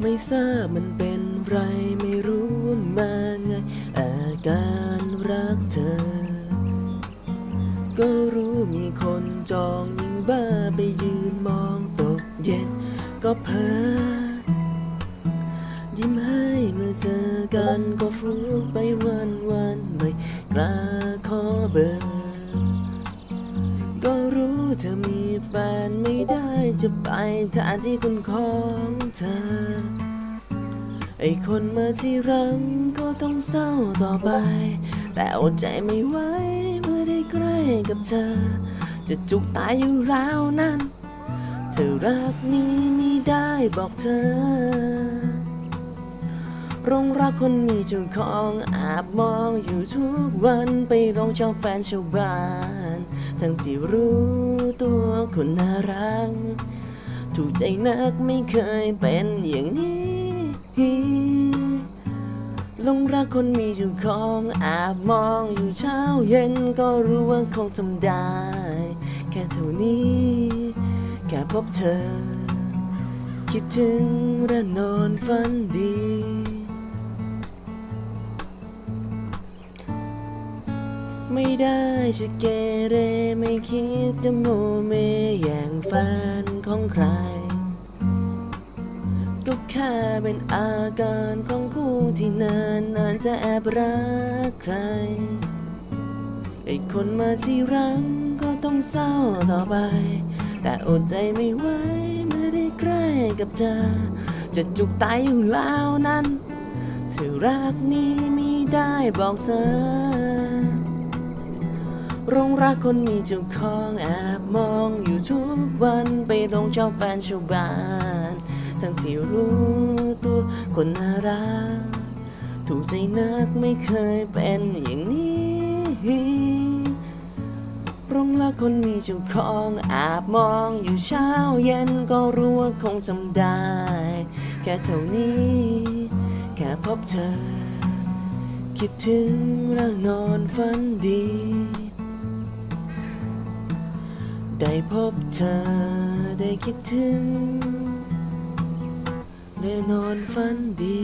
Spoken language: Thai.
ไม่ทราบมันเป็นไรไม่รู้มาไง อาการรักเธอ ก็รู้มีคนจองยิ่งบ้าไปยืนมองตกเย็นก็เพ้อยิ้มให้เมื่อเจอกันก็ฟลุกไปวันวันไม่กล้าขอเบอร์ ก็รู้เธอมี แฟนไม่ได้จะไปทานที่คุณของเธอ ไอคนมาที่รังก็ต้องเศร้าต่อไป แต่อดใจไม่ไหวเมื่อได้ใกล้กับเธอ จะจุกตายอยู่ราวนั้น เธอรักนี้ไม่ได้บอกเธอ รงรักคนมีเจ้าของอาบมองอยู่ทุกวันไปรองเจ้าแฟนชาวบ้าน ทั้งที่รู้ตัวคนน่ารัก ถูกใจนักไม่เคยเป็นอย่างนี้ลงรักคนมีเจ้าของอาบมองอยู่เช้าเย็นก็รู้ว่าคงทำได้ แค่เท่านี้ แค่พบเธอ คิดถึงและนอนฝันดี ไม่ได้จะเกเรไม่คิดจะโมเมอย่างแฟนของใคร ก็แค่เป็นอาการของผู้ที่นานนานๆจะแอบรักใคร ไอคนมาที่รังก็ต้องเศร้าต่อไป แต่อดใจไม่ไหวเมื่อได้ใกล้กับเธอ จะจุกตายอยู่แล้วนั้นเธอรักนี้ไม่ได้บอกเธอ รงรักคนมีเจ้าของแอบมองอยู่ทุกวันไปลงชอบแฟนชาวบ้าน ทั้งที่รู้ตัวคนน่ารัก ถูกใจนักไม่เคยเป็นอย่างนี้รงรักคนมีเจ้าของแอบมองอยู่เช้าเย็นก็รู้ว่าคงจำได้ แค่เท่านี้ แค่พบเธอ คิดถึงแล้วนอนฝันดี ได้พบเธอได้คิดถึงได้นอนฝันดี